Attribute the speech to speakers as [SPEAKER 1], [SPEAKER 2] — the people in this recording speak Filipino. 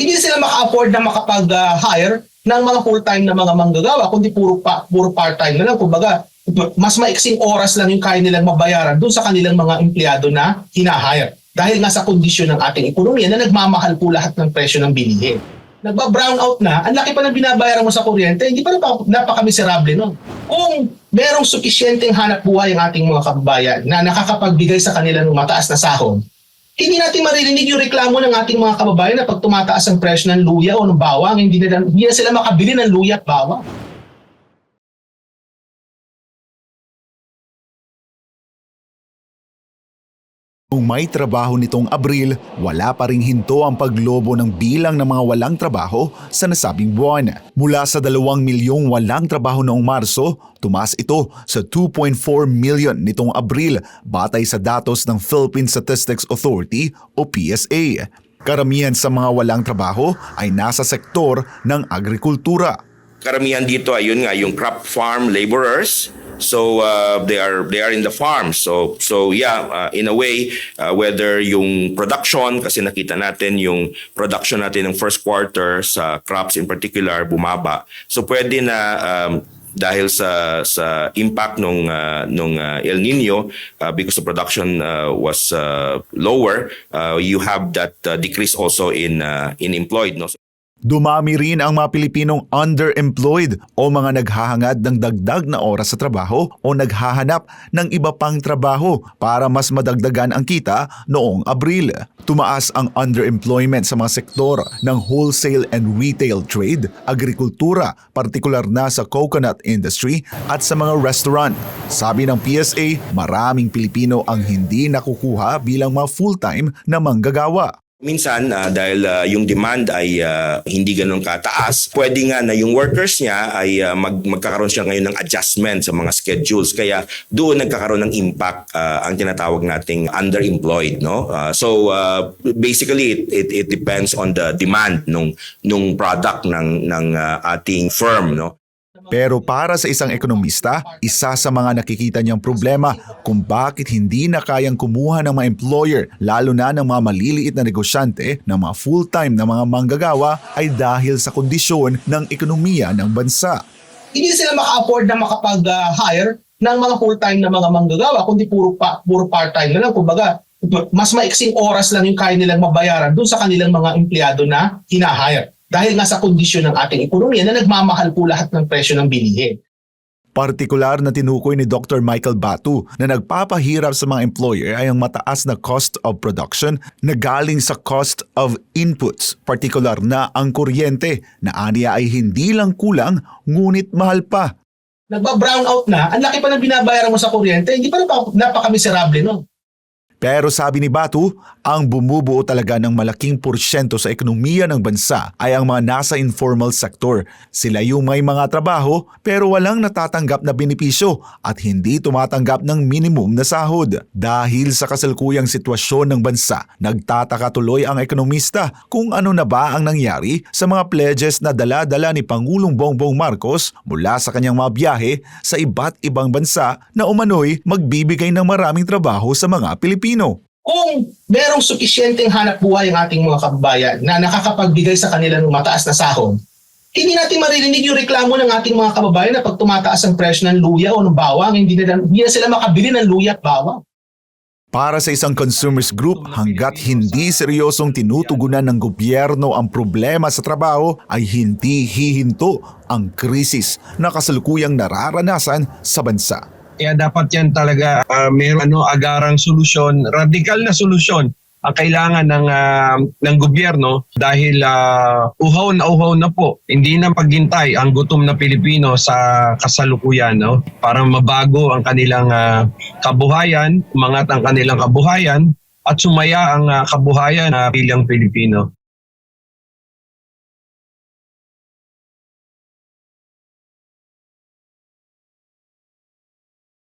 [SPEAKER 1] hindi sila maka-afford na makapag-hire ng mga full-time na mga manggagawa, kundi puro, pa, puro part-time na lang. Kumbaga, mas maiksing oras lang yung kaya nilang mabayaran doon sa kanilang mga empleyado na hinahire. Dahil nga sa kondisyon ng ating ekonomiya na nagmamahal po lahat ng presyo ng bilihin. Nagba-brown out na, ang laki pa ng binabayaran mo sa kuryente, hindi pa napaka, napaka-miserable nun. Kung merong sufisyenteng hanap buhay ang ating mga kababayan na nakakapagbigay sa kanila ng mataas na sahod, hindi natin maririnig yung reklamo ng ating mga kababayan na pag tumataas ang presyo ng luya o ng bawang, hindi na, hindi na sila makabili ng luya at bawang.
[SPEAKER 2] Kung may trabaho nitong Abril, wala pa ring hinto ang paglobo ng bilang ng mga walang trabaho sa nasabing buwan. Mula sa 2 milyong walang trabaho noong Marso, tumaas ito sa 2.4 million nitong Abril batay sa datos ng Philippine Statistics Authority o PSA. Karamihan sa mga walang trabaho ay nasa sektor ng agrikultura.
[SPEAKER 3] karamihan dito ay yun nga yung crop farm laborers so uh, they are they are in the farm. So so yeah uh, in a way uh, whether yung production kasi nakita natin yung production natin ng first quarter sa crops in particular bumaba. So pwede na um, dahil sa sa impact nung uh, nung uh, El Nino uh, because the production uh, was uh, lower uh, you have that uh, decrease also in uh, in employed no
[SPEAKER 2] Dumami rin ang mga Pilipinong underemployed o mga naghahangad ng dagdag na oras sa trabaho o naghahanap ng iba pang trabaho para mas madagdagan ang kita noong Abril. Tumaas ang underemployment sa mga sektor ng wholesale and retail trade, agrikultura, partikular na sa coconut industry at sa mga restaurant. Sabi ng PSA, maraming Pilipino ang hindi nakukuha bilang mga full-time na manggagawa.
[SPEAKER 3] Minsan ah, dahil ah, yung demand ay ah, hindi ganun kataas, pwede nga na yung workers niya ay ah, mag, magkakaroon siya ngayon ng adjustment sa mga schedules. Kaya doon nagkakaroon ng impact ah, ang tinatawag nating underemployed. No? Ah, so ah, basically it, it, it depends on the demand nung, nung product ng, ng ah, ating firm. No?
[SPEAKER 2] Pero para sa isang ekonomista, isa sa mga nakikita niyang problema kung bakit hindi na kayang kumuha ng mga employer, lalo na ng mga maliliit na negosyante, ng mga full-time na mga manggagawa ay dahil sa kondisyon ng ekonomiya ng bansa.
[SPEAKER 1] Hindi sila maka-afford na makapag-hire ng mga full-time na mga manggagawa, kundi puro, pa, puro part-time na lang. Kumbaga, mas maiksing oras lang yung kaya nilang mabayaran doon sa kanilang mga empleyado na hinahire. Dahil nga sa kondisyon ng ating ekonomiya na nagmamahal po lahat ng presyo ng bilihin.
[SPEAKER 2] Partikular na tinukoy ni Dr. Michael Batu na nagpapahirap sa mga employer ay ang mataas na cost of production na galing sa cost of inputs, partikular na ang kuryente na aniya ay hindi lang kulang ngunit mahal pa.
[SPEAKER 1] Nagba-brown out na, ang laki pa ng binabayaran mo sa kuryente, hindi pa napaka- napaka-miserable nun.
[SPEAKER 2] Pero sabi ni Batu, ang bumubuo talaga ng malaking porsyento sa ekonomiya ng bansa ay ang mga nasa informal sector. Sila yung may mga trabaho pero walang natatanggap na benepisyo at hindi tumatanggap ng minimum na sahod. Dahil sa kasalukuyang sitwasyon ng bansa, nagtataka tuloy ang ekonomista kung ano na ba ang nangyari sa mga pledges na dala-dala ni Pangulong Bongbong Marcos mula sa kanyang mga biyahe sa iba't ibang bansa na umano'y magbibigay ng maraming trabaho sa mga Pilipino.
[SPEAKER 1] Kung merong sufisyenteng hanap buhay ang ating mga kababayan na nakakapagbigay sa kanila ng mataas na sahod, hindi natin maririnig yung reklamo ng ating mga kababayan na pag tumataas ang presyo ng luya o ng bawang, hindi na, hindi na sila makabili ng luya at bawang.
[SPEAKER 2] Para sa isang consumers group, hanggat hindi seryosong tinutugunan ng gobyerno ang problema sa trabaho, ay hindi hihinto ang krisis na kasalukuyang nararanasan sa bansa.
[SPEAKER 4] Kaya dapat yan talaga uh, meron ano agarang solusyon, radikal na solusyon ang kailangan ng ah, ng gobyerno dahil ah, uhaw na uhaw na po. Hindi na paghintay ang gutom na Pilipino sa kasalukuyan no para mabago ang kanilang ah, kabuhayan, umangat ang kanilang kabuhayan at sumaya ang ah, kabuhayan ng bilang Pilipino.